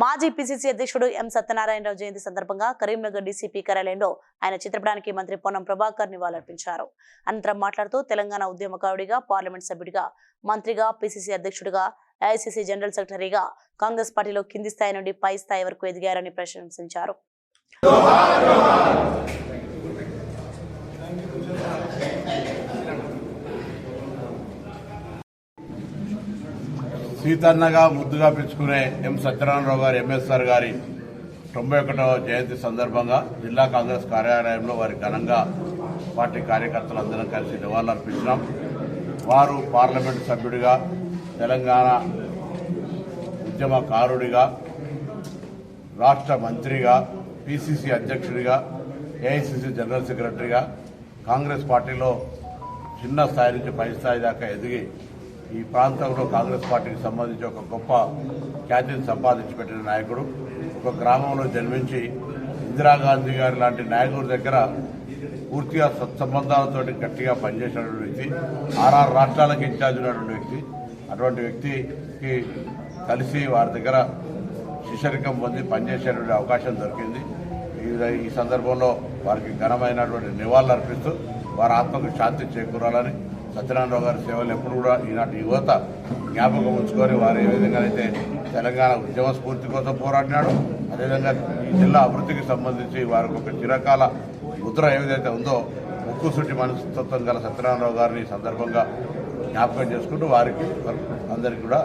మాజీ పిసిసి అధ్యక్షుడు ఎం సత్యనారాయణరావు జయంతి సందర్భంగా కరీంనగర్ డీసీపీ కార్యాలయంలో ఆయన చిత్రపటానికి మంత్రి పొన్నం ప్రభాకర్ నివాళులర్పించారు. అనంతరం మాట్లాడుతూ తెలంగాణ ఉద్యమకారుడిగా పార్లమెంట్ సభ్యుడిగా మంత్రిగా పిసిసి అధ్యక్షుడిగా ఏఐసిసి జనరల్ సెక్రటరీగా కాంగ్రెస్ పార్టీలో కింది స్థాయి నుండి పై స్థాయి వరకు ఎదిగారని ప్రశంసించారు. సీతన్నగా ముద్దుగా పిలుచుకునే ఎం. సత్యనారాయణరావు గారి ఎంఎస్ఆర్ గారి తొంభై ఒకటవ జయంతి సందర్భంగా జిల్లా కాంగ్రెస్ కార్యాలయంలో వారి ఘనంగా పార్టీ కార్యకర్తలందరం కలిసి నివాళులర్పించినాం. వారు పార్లమెంటు సభ్యుడిగా తెలంగాణ ఉద్యమకారుడిగా రాష్ట్ర మంత్రిగా పిసిసి అధ్యక్షుడిగా ఏఐసిసి జనరల్ సెక్రటరీగా కాంగ్రెస్ పార్టీలో చిన్న స్థాయి నుంచి పై స్థాయి దాకా ఎదిగి ఈ ప్రాంతంలో కాంగ్రెస్ పార్టీకి సంబంధించి ఒక గొప్ప ఖ్యాతిని సంపాదించి పెట్టిన నాయకుడు ఒక గ్రామంలో జన్మించి ఇందిరాగాంధీ గారి లాంటి నాయకుడి దగ్గర పూర్తిగా సత్సంబంధాలతో గట్టిగా పనిచేసినటువంటి వ్యక్తి ఆర్ఆర్ రాష్ట్రాలకు ఇన్ఛార్జ్ ఉన్నటువంటి వ్యక్తి. అటువంటి వ్యక్తికి కలిసి వారి దగ్గర శిశరికం పొంది పనిచేసేటువంటి అవకాశం దొరికింది. ఈ సందర్భంలో వారికి ఘనమైనటువంటి నివాళులు అర్పిస్తూ వారి ఆత్మకు శాంతి చేకూరాలని సత్యనారాయణరావు గారి సేవలు ఎప్పుడు కూడా ఈనాటి యువత జ్ఞాపకం ఉంచుకొని వారు ఏ విధంగా అయితే తెలంగాణ ఉద్యమ స్ఫూర్తి కోసం పోరాడినాడు అదేవిధంగా ఈ జిల్లా అభివృద్ధికి సంబంధించి వారికి ఒక చిరకాల ముద్ర ఏ విధంగా ఉందో ముక్కుసూటి మనస్తత్వం గల సత్యనారాయణరావు గారిని ఈ సందర్భంగా జ్ఞాపకం చేసుకుంటూ వారికి అందరికీ కూడా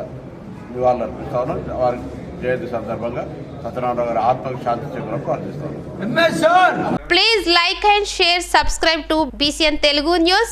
నివాళులు అర్పిస్తా ఉన్నాం. వారి జయంతి సందర్భంగా సత్యనారాయణ గారి ఆత్మకు శాంతి ప్రార్థిస్తాను Please like and share, subscribe to BCN Telugu News.